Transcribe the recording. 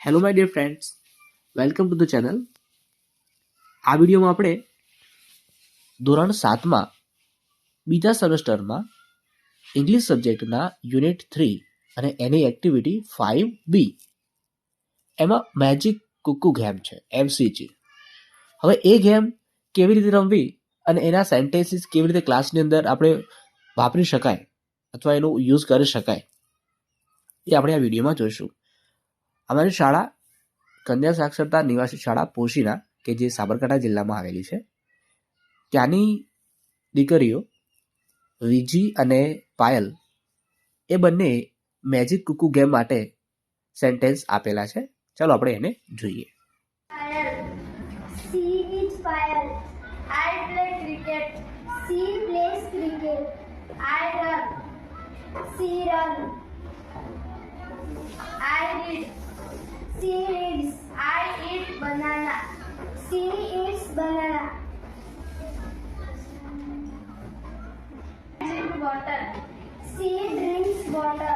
Hello my dear friends welcome to the channel આ વિડીયોમાં આપણે ધોરણ સાતમાં બીજા સેમેસ્ટરમાં ઇંગ્લિશ સબ્જેક્ટના યુનિટ થ્રી અને એની એક્ટિવિટી ફાઇવ બી એમાં મેજિક કુકુ ગેમ છે એમસીજી હવે એ ગેમ કેવી રીતે રમવી અને એના સેન્ટેન્સીસ કેવી રીતે ક્લાસની અંદર આપણે વાપરી શકાય અથવા એનો યુઝ કરી શકાય એ આપણે આ વિડીયોમાં જોઈશું. અમારી શાળા કન્યા સાક્ષરતા નિવાસી શાળા પોશીના, કે જે સાબરકાંઠા જિલ્લામાં આવેલી છે ત્યાંની દીકરીઓ વિજી અને પાયલ એ બંને મેજિક કુકુ ગેમ માટે સેન્ટેન્સ આપેલા છે ચાલો આપણે એને જોઈએ. I read. She reads. I eat banana. She eats banana. Drink water. She drinks water.